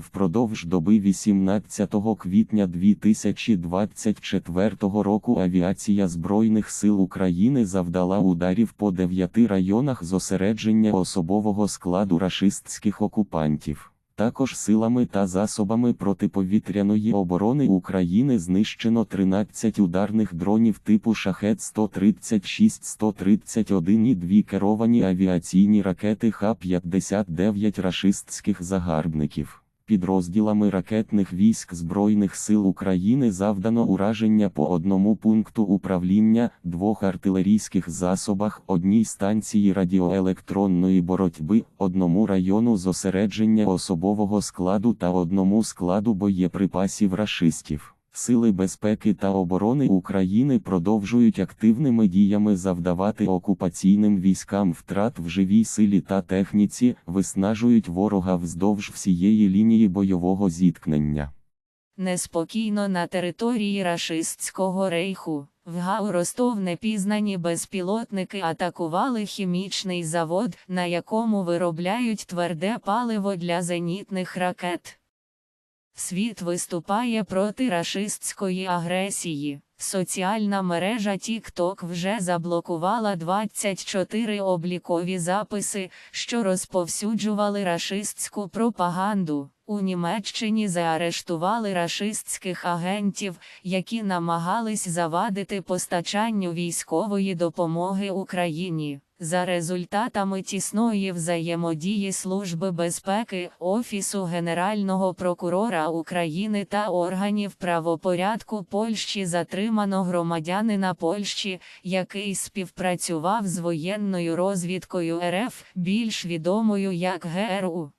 Впродовж доби 18 квітня 2024 року авіація Збройних сил України завдала ударів по дев'яти районах зосередження особового складу рашистських окупантів. Також силами та засобами протиповітряної оборони України знищено 13 ударних дронів типу Шахет-136-131 і дві керовані авіаційні ракети Х-59 рашистських загарбників. Підрозділами ракетних військ Збройних сил України завдано ураження по одному пункту управління, двох артилерійських засобах, одній станції радіоелектронної боротьби, одному району зосередження особового складу та одному складу боєприпасів рашистів. Сили безпеки та оборони України продовжують активними діями завдавати окупаційним військам втрат в живій силі та техніці, виснажують ворога вздовж всієї лінії бойового зіткнення. Неспокійно на території рашистського рейху. В ГАУ Ростов непізнані безпілотники атакували хімічний завод, на якому виробляють тверде паливо для зенітних ракет. Світ виступає проти рашистської агресії. Соціальна мережа TikTok вже заблокувала 24 облікові записи, що розповсюджували рашистську пропаганду. У Німеччині заарештували рашистських агентів, які намагались завадити постачанню військової допомоги Україні. За результатами тісної взаємодії Служби безпеки, Офісу Генерального прокурора України та органів правопорядку Польщі затримано громадянина Польщі, який співпрацював з воєнною розвідкою РФ, більш відомою як ГРУ.